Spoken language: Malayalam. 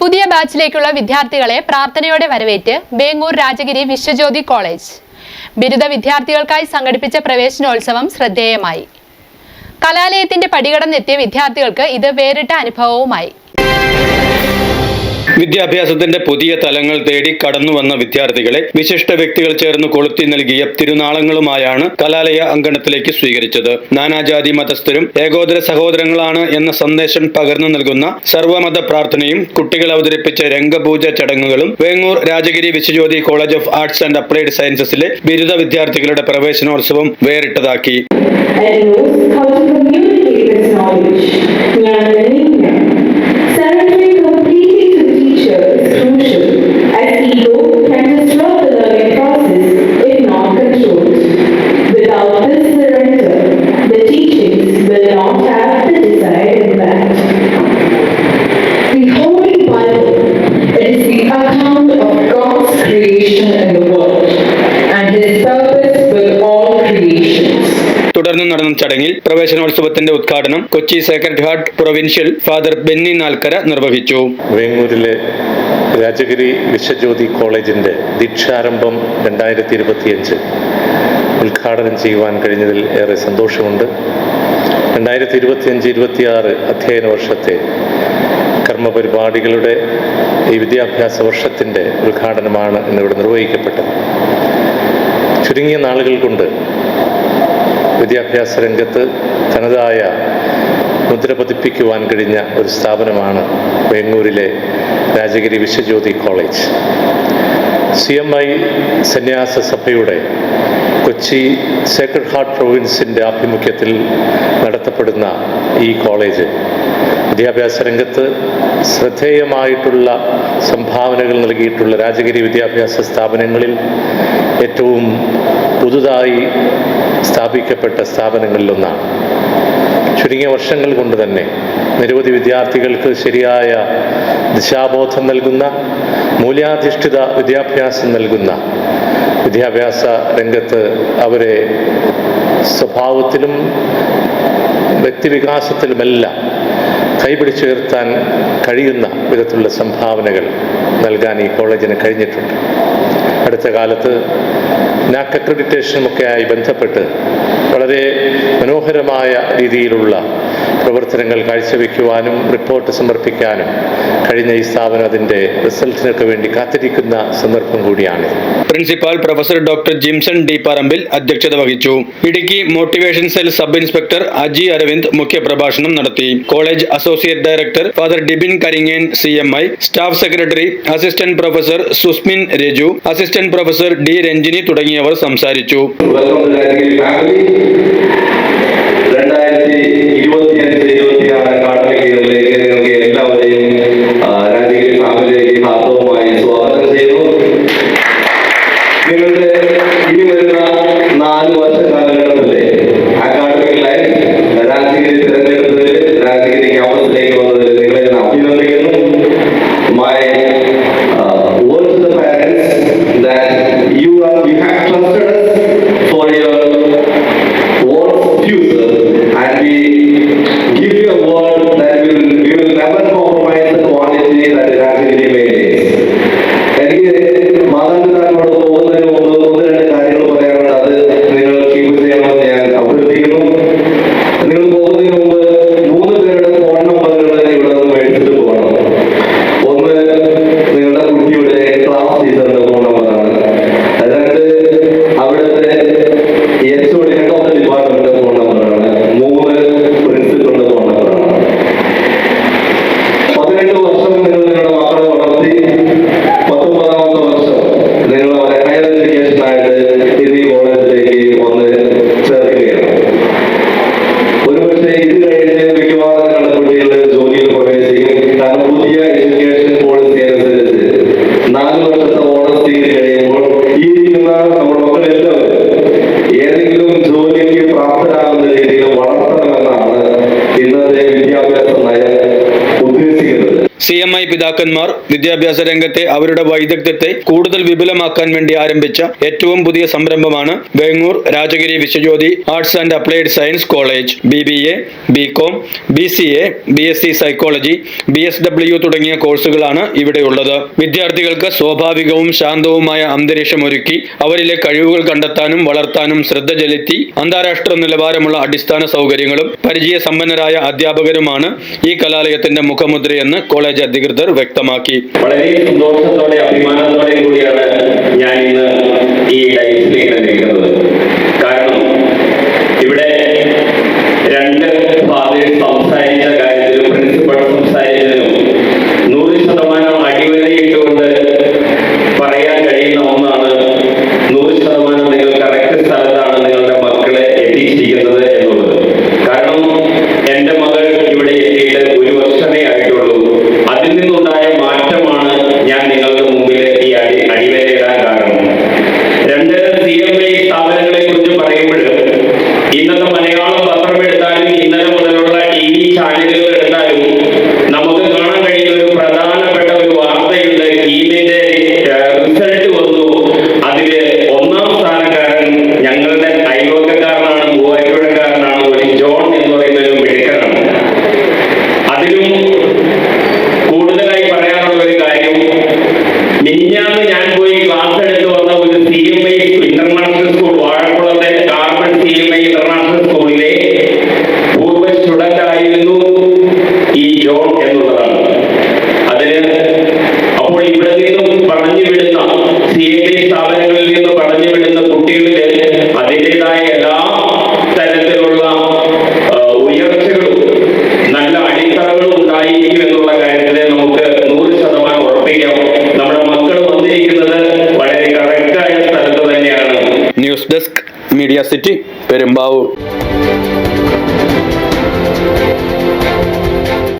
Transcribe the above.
പുതിയ ബാച്ചിലേക്കുള്ള വിദ്യാർത്ഥികളെ പ്രാർത്ഥനയോടെ വരവേറ്റ് ബേങ്ങൂർ രാജഗിരി വിശ്വജ്യോതി കോളേജ്. ബിരുദ വിദ്യാർത്ഥികൾക്കായി സംഘടിപ്പിച്ച പ്രവേശനോത്സവം ശ്രദ്ധേയമായി. കലാലയത്തിന്റെ പടികടന്നെത്തിയ വിദ്യാർത്ഥികൾക്ക് ഇത് വേറിട്ട അനുഭവവുമായി. വിദ്യാഭ്യാസത്തിന്റെ പുതിയ തലങ്ങൾ തേടി കടന്നുവന്ന വിദ്യാർത്ഥികളെ വിശിഷ്ട വ്യക്തികൾ ചേർന്ന് കൊളുത്തി നൽകിയ തിരുനാളങ്ങളുമായാണ് കലാലയ അങ്കണത്തിലേക്ക് സ്വീകരിച്ചത്. നാനാജാതി മതസ്ഥരും ഏകോദര സഹോദരങ്ങളാണ് എന്ന സന്ദേശം പകർന്നു നൽകുന്ന സർവമത പ്രാർത്ഥനയും കുട്ടികൾ അവതരിപ്പിച്ച രംഗപൂജ ചടങ്ങുകളും Vengoor Rajagiri Viswajyothi college of arts and applied സയൻസസിലെ ബിരുദ വിദ്യാർത്ഥികളുടെ പ്രവേശനോത്സവം വേറിട്ടതാക്കി. തുടർന്ന് നടന്ന ചടങ്ങിൽ പ്രവേശനോത്സവത്തിന്റെ ഉദ്ഘാടനം Kochi sacred heart provincial father Benny Nalkara നിർവഹിച്ചു. വേങ്ങൂരിലെ രാജഗിരി വിശ്വജ്യോതി കോളേജിന്റെ ദീക്ഷാരംഭം രണ്ടായിരത്തി ഇരുപത്തിയഞ്ച് ഉദ്ഘാടനം ചെയ്യുവാൻ കഴിഞ്ഞതിൽ ഏറെ സന്തോഷമുണ്ട്. രണ്ടായിരത്തി ഇരുപത്തിയഞ്ച് ഇരുപത്തിയാറ് അധ്യയന വർഷത്തെ കർമ്മപരിപാടികളുടെ ഈ വിദ്യാഭ്യാസ വർഷത്തിന്റെ ഉദ്ഘാടനമാണ് ഇന്നിവിടെ നിർവഹിക്കപ്പെട്ടത്. ചുരുങ്ങിയ നാളുകൾ കൊണ്ട് വിദ്യാഭ്യാസ രംഗത്ത് തനതായ മുദ്ര പതിപ്പിക്കുവാൻ കഴിഞ്ഞ ഒരു സ്ഥാപനമാണ് വേങ്ങൂരിലെ Rajagiri Viswajyothi college. C M I സന്യാസ സഭയുടെ കൊച്ചി സേക്രഡ് ഹാർട്ട് പ്രൊവിൻസിന്റെ ആഭിമുഖ്യത്തിൽ നടത്തപ്പെടുന്ന ഈ കോളേജ് വിദ്യാഭ്യാസ രംഗത്ത് ശ്രദ്ധേയമായിട്ടുള്ള സംഭാവനകൾ നൽകിയിട്ടുള്ള രാജഗിരി വിദ്യാഭ്യാസ സ്ഥാപനങ്ങളിൽ ഏറ്റവും പുതുതായി സ്ഥാപിക്കപ്പെട്ട സ്ഥാപനങ്ങളിലൊന്നാണ്. ചുരുങ്ങിയ വർഷങ്ങൾ കൊണ്ട് തന്നെ നിരവധി വിദ്യാർത്ഥികൾക്ക് ശരിയായ ദിശാബോധം നൽകുന്ന മൂല്യാധിഷ്ഠിത വിദ്യാഭ്യാസം നൽകുന്ന വിദ്യാഭ്യാസ രംഗത്ത് അവരെ സ്വഭാവത്തിലും വ്യക്തിവികാസത്തിലുമെല്ലാം കൈപിടിച്ചുയർത്താൻ കഴിയുന്ന വിധത്തിലുള്ള സംഭാവനകൾ നൽകാൻ ഈ കോളേജിന് കഴിഞ്ഞിട്ടുണ്ട്. അടുത്ത കാലത്ത് നാക് അക്രഡിറ്റേഷനുമൊക്കെയായി ബന്ധപ്പെട്ട് വളരെ മനോഹരമായ രീതിയിലുള്ള പ്രവർത്തനങ്ങൾ കാഴ്ചവെക്കുവാനും റിപ്പോർട്ട് സമർപ്പിക്കാനും കഴിഞ്ഞ ഈ സ്ഥാപനം അതിന്റെ റിസൾട്ടിനൊക്കെ വേണ്ടി കാത്തിരിക്കുന്ന സന്ദർഭം കൂടിയാണ്. Principal professor doctor Jimson D Parambil അധ്യക്ഷത വഹിച്ചു. Idukki motivation cell sub inspector Aji Aravind മുഖ്യപ്രഭാഷണം നടത്തി. College associate director father Dibin Karingen C M I staff secretary assistant professor Susmin Raju assistant professor D Ranjini തുടങ്ങിയവർ സംസാരിച്ചു. உலகில் உள்ள எல்லாவற்றையும் de ഐ പിതാക്കന്മാർ വിദ്യാഭ്യാസ രംഗത്തെ അവരുടെ വൈദഗ്ധ്യത്തെ കൂടുതൽ വിപുലമാക്കാൻ വേണ്ടി ആരംഭിച്ച ഏറ്റവും പുതിയ സംരംഭമാണ് Bangoor Rajagiri Viswajyothi arts and applied science college B B A B com B C A B S C psychology B S W തുടങ്ങിയ കോഴ്സുകളാണ് ഇവിടെയുള്ളത് വിദ്യാർത്ഥികൾക്ക് സ്വാഭാവികവും ശാന്തവുമായ അന്തരീക്ഷം ഒരുക്കി അവരിലെ കഴിവുകൾ കണ്ടെത്താനും വളർത്താനും ശ്രദ്ധ ചെലുത്തി അന്താരാഷ്ട്ര നിലവാരമുള്ള അടിസ്ഥാന സൗകര്യങ്ങളും പരിചയ സമ്പന്നരായ അധ്യാപകരുമാണ് ഈ കലാലയത്തിന്റെ മുഖമുദ്രയെന്ന് കോളേജ് അധികൃതർ വ്യക്തമാക്കി. വളരെ സന്തോഷത്തോടെ അഭിമാനത്തോടെ കൂടിയാണ് ഞാൻ ഇന്ന് ഈ Y no C M I സ്ഥാപനങ്ങളിൽ നിന്ന് പറഞ്ഞു വിടുന്ന കുട്ടികളിൽ അതിന്റെതായ എല്ലാ തരത്തിലുള്ള ഉയർച്ചകളും നല്ല അടിത്തറകളും ഉണ്ടായിരിക്കും എന്നുള്ള കാര്യത്തിൽ നമുക്ക് നൂറ് ശതമാനം ഉറപ്പിക്കാം. നമ്മുടെ മക്കൾ വന്നിരിക്കുന്നത് വളരെ കറക്റ്റായ സ്ഥലത്ത് തന്നെയാണ്. News desk media city Perumbavoor